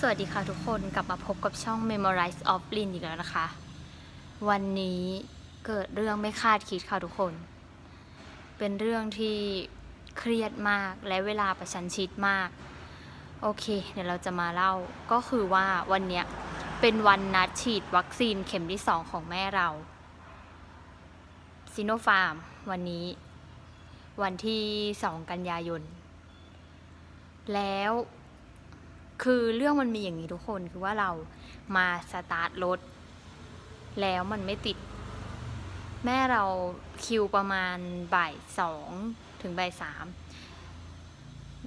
สวัสดีค่ะทุกคนกลับมาพบกับช่อง Memorize of Lin อีกแล้วนะคะ วันนี้เกิดเรื่องไม่คาดคิดค่ะทุกคน เป็นเรื่องที่เครียดมากและเวลาประชันชิดมาก โอเค เดี๋ยวเราจะมาเล่าก็คือว่าวันนี้เป็นวันนัดฉีดวัคซีนเข็มที่สองของแม่เราซิโนฟาร์มวันนี้ วันที่ 2 กันยายน แล้ว คือเรื่องมันมีอย่างนี้ทุกคนคือว่าเรามาสตาร์ทรถ แล้วมันไม่ติด แม่เราคิวประมาณบ่ายสองถึงบ่ายสาม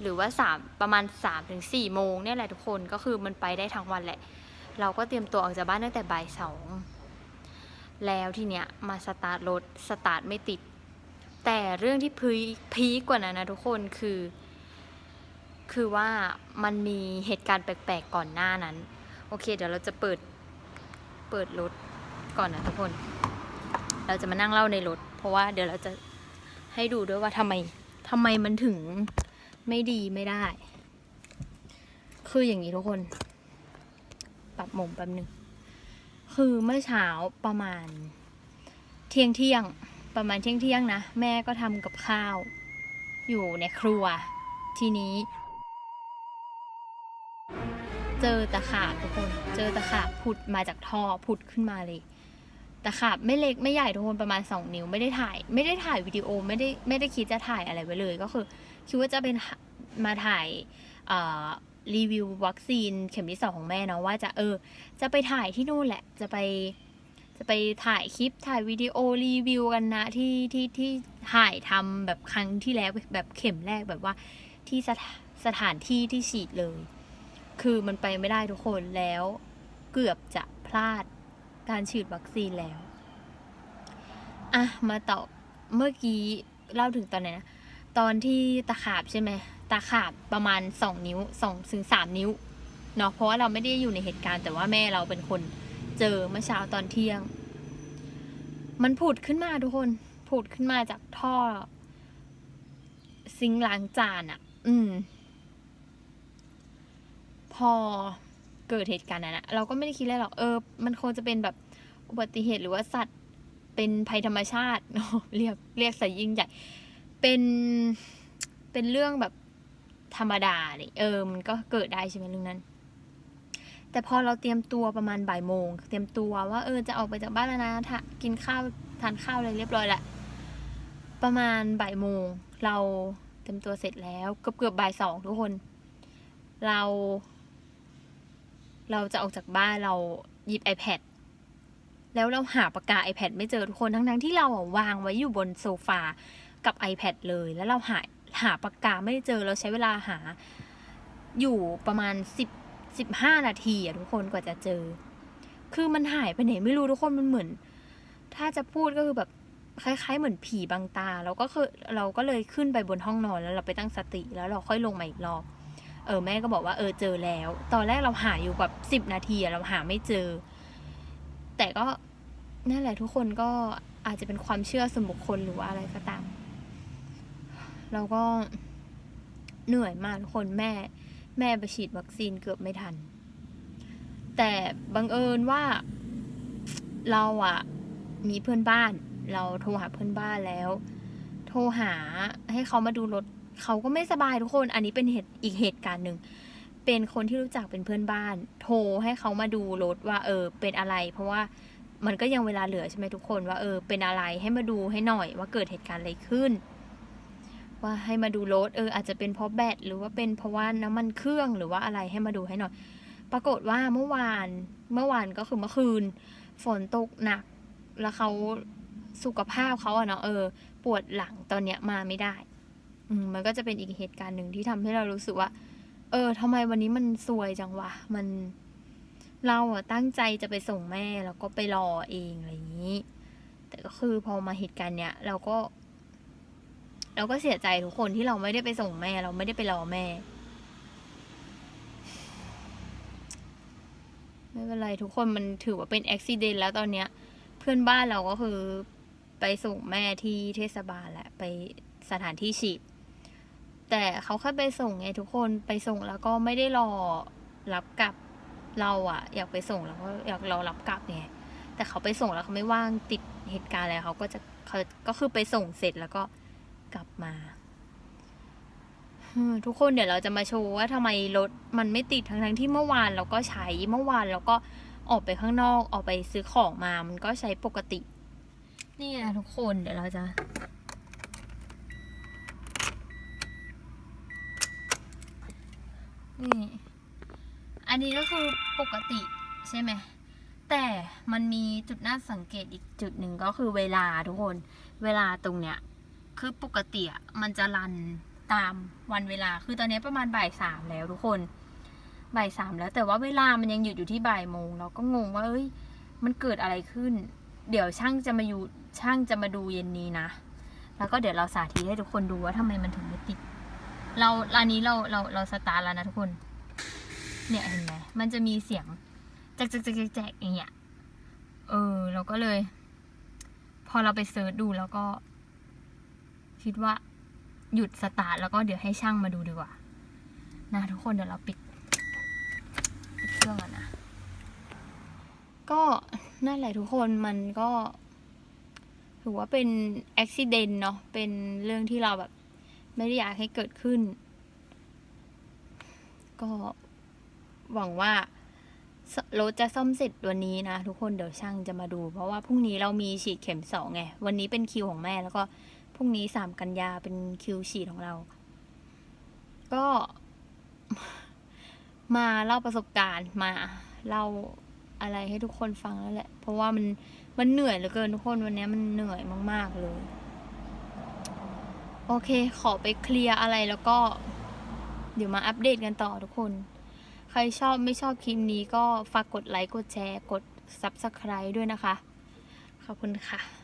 หรือว่าสามประมาณสามถึงสี่โมงเนี่ยแหละทุกคนก็คือมันไปได้ทั้งวันแหละ เราก็เตรียมตัวออกจากบ้านตั้งแต่บ่ายสองแล้วทีเนี้ยมาสตาร์ทรถสตาร์ทไม่ติด แต่เรื่องที่พีพีคกว่านั้นนะทุกคนคือ คือว่ามันมีเหตุการณ์แปลกๆก่อนหน้านั้น โอเค เดี๋ยวเราจะเปิดเปิดรถก่อนนะทุกคน เราจะมานั่งเล่าในรถ เพราะว่าเดี๋ยวเราจะให้ดูด้วยว่าทำไมทำไมมันถึงไม่ดีไม่ได้ คืออย่างนี้ทุกคน ปรับมุมแป๊บหนึ่ง คือเมื่อเช้าประมาณ เที่ยงเที่ยงประมาณเที่ยงเที่ยงนะ แม่ก็ทำกับข้าว อยู่ในครัวทีนี้ เจอตะขาบทุกคน เจอตะขาบผุดมาจากท่อผุดขึ้นมาเลย ตะขาบไม่เล็กไม่ใหญ่ทุกคนประมาณสองนิ้วไม่ได้ถ่าย ไม่ได้ถ่ายวิดีโอไม่ได้ไม่ได้คิดจะถ่ายอะไรไว้เลย ก็คือคิดว่าจะเป็นมาถ่ายรีวิววัคซีนเข็มที่สองของแม่เนาะว่าจะเออ จะไปถ่ายที่นู่นแหละจะไปจะไปถ่ายคลิปถ่ายวิดีโอรีวิวกันนะที่ที่ที่ถ่ายทำแบบครั้งที่แล้วแบบเข็มแรกแบบว่าที่สถสถานที่ที่ฉีดเลย คือมันไปไม่ได้ทุกคนแล้วเกือบจะพลาดการฉีดวัคซีนแล้ว อะ มาต่อเมื่อกี้เล่าถึงตอนไหนนะ ตอนที่ตะขาบใช่ไหมตะขาบประมาณสองนิ้วสองถึงสามนิ้วเนาะเพราะว่าเราไม่ได้อยู่ในเหตุการณ์แต่ว่าแม่เราเป็นคนเจอเมื่อเช้าตอนเที่ยง มันผุดขึ้นมาทุกคนผุดขึ้นมาจากท่อ ซิงล้างจานอะ่ะ อืม อเกิดเหตุการณ์นั้นอะเราก็ไม่ได้คิดอะไรหรอกเออ มันคงจะเป็นแบบอุบัติเหตุหรือว่าสัตว์เป็นภัยธรรมชาติเรียกเรียกสายยิ่งใหญ่เป็นเป็นเรื่องแบบธรรมดาเลยเออมันก็เกิดได้ใช่ไหมเรื่องนั้น แต่พอเราเตรียมตัวประมาณบ่ายโมง เตรียมตัวว่าเออจะออกไปจากบ้านแล้วนะถ้ากินข้าวทานข้าวอะไรเรียบร้อยละประมาณบ่ายโมง เราเตรียมตัวเสร็จแล้วเกือบเกือบบ่ายสองทุกคน เรา เราจะออกจากบ้านเราหยิบ iPad แล้วเราหาปากกา iPad ไม่เจอทุกคนทั้งทั้งๆที่เราวางไว้อยู่บนโซฟากับ iPad เลย แล้วเราหาหาปากกาไม่เจอเราใช้เวลาหาอยู่ประมาณสิบสิบห้านาทีอะทุกคนกว่าจะเจอ คือมันหายไปไหนไม่รู้ทุกคนมันเหมือน ถ้าจะพูดก็คือแบบคล้ายๆ เหมือนผีบังตาเราก็คือเราก็เลยขึ้นไปบนห้องนอนแล้วเราไปตั้งสติแล้วเราค่อยลงมาอีกรอบ ออแม่ก็บอกว่าเออเจอแล้ว ตอนแรกเราหาอยู่แบบสิบนาทีอะเราหาไม่เจอ แต่ก็นั่นแหละทุกคนก็อาจจะเป็นความเชื่อส่วนบุคคลหรือว่าอะไรก็ตามเราก็เหนื่อยมากทุกคนแม่ แม่ไปฉีดวัคซีนเกือบไม่ทัน แต่บังเอิญว่าเราอะมีเพื่อนบ้าน เราโทรหาเพื่อนบ้านแล้ว โทรหาให้เขามาดูรถ เขาก็ไม่สบายทุกคน อันนี้เป็นเหตุอีกเหตุการณ์หนึ่ง เป็นคนที่รู้จักเป็นเพื่อนบ้าน โทรให้เขามาดูรถว่าเออเป็นอะไร เพราะว่ามันก็ยังเวลาเหลือใช่ไหมทุกคนว่าเออเป็นอะไรให้มาดูให้หน่อยว่าเกิดเหตุการณ์อะไรขึ้น ว่าให้มาดูรถเอออาจจะเป็นเพราะแบตหรือว่าเป็นเพราะว่าน้ำมันเครื่องหรือว่าอะไรให้มาดูให้หน่อย ปรากฏว่าเมื่อวานเมื่อวานก็คือเมื่อคืน ฝนตกหนักแล้วเขาสุขภาพเขาอะเนาะเออ ปวดหลังตอนเนี้ยมาไม่ได้ มันก็จะเป็นอีกเหตุการณ์หนึ่งที่ทำให้เรารู้สึกว่า เออทำไมวันนี้มันซวยจังวะ มันเราอะตั้งใจจะไปส่งแม่แล้วก็ไปรอเองอะไรอย่างนี้ แต่ก็คือพอมาเหตุการณ์เนี้ยเราก็ เราก็เสียใจทุกคนที่เราไม่ได้ไปส่งแม่ เราไม่ได้ไปรอแม่ ไม่เป็นไรทุกคนมันถือว่าเป็นอุบิเหตุแล้วตอนเนี้ย เพื่อนบ้านเราก็คือไปส่งแม่ที่เทศบาลแหละไปสถานที่ฉีด แต่เขาแค่ไปส่งไงทุกคนไปส่งแล้วก็ไม่ได้รอรับกลับเราอะอยากไปส่งแล้วก็อยากเรารับกลับไงแต่เขาไปส่งแล้วเขาไม่ว่างติดเหตุการณ์อะไรเขาก็จะเขาก็คือไปส่งเสร็จแล้วก็กลับมาทุกคนเดี๋ยวเราจะมาโชว์ว่าทำไมรถมันไม่ติดทั้งทั้งที่เมื่อวานเราก็ใช้เมื่อวานเราก็ออกไปข้างนอกออกไปซื้อของมา มันก็ใช้ปกติ นี่นะทุกคนเดี๋ยวเราจะ นี่ อันนี้ก็คือปกติใช่ไหม แต่มันมีจุดน่าสังเกตอีกจุดหนึ่งก็คือเวลาทุกคน เวลาตรงเนี้ย คือปกติอะมันจะรันตามวันเวลา คือตอนนี้ประมาณบ่ายสามแล้วทุกคน บ่ายสามแล้ว แต่ว่าเวลามันยังหยุดอยู่ที่บ่ายโมง เราก็งงว่าเอ้ย มันเกิดอะไรขึ้น เดี๋ยวช่างจะมาอยู่ช่างจะมาดูเย็นนี้นะ แล้วก็เดี๋ยวเราสาธิตให้ทุกคนดูว่าทำไมมันถึงไม่ติด เราอันนี้เราเราเราสตาร์ทแล้วนะทุกคน เนี่ยเห็นไหมมันจะมีเสียงแจ๊กแจ๊กแจ๊กแจ๊กอย่างเงี้ยเออเราก็เลย พอเราไปเซิร์ชดูแล้วก็ คิดว่าหยุดสตาร์ทแล้วก็เดี๋ยวให้ช่างมาดูดีกว่า นะทุกคนเดี๋ยวเราปิดปิดเครื่องก่อนนะ ก็นั่นแหละทุกคนมันก็ถือว่าเป็นอุบิเหตุเนาะเป็นเรื่องที่เราแบบ ไม่ได้อยากให้เกิดขึ้น ก็หวังว่ารถจะซ่อมเสร็จวันนี้นะ ทุกคนเดี๋ยวช่างจะมาดู เพราะว่าพรุ่งนี้เรามีฉีดเข็มสองไง วันนี้เป็นคิวของแม่แล้วก็พรุ่งนี้สามกันยาเป็นคิวฉีดของเรา ก็มาเล่าประสบการณ์มาเล่าอะไรให้ทุกคนฟังแล้วแหละ เพราะว่ามันมันเหนื่อยเหลือเกินทุกคนวันนี้มันเหนื่อยมาก ๆเลย โอเค ขอไปเคลียร์อะไรแล้วก็ เดี๋ยวมาอัปเดตกันต่อทุกคน ใครชอบไม่ชอบคลิปนี้ก็ฝากกดไลค์ กดแชร์ กด Subscribe ด้วยนะคะ ขอบคุณค่ะ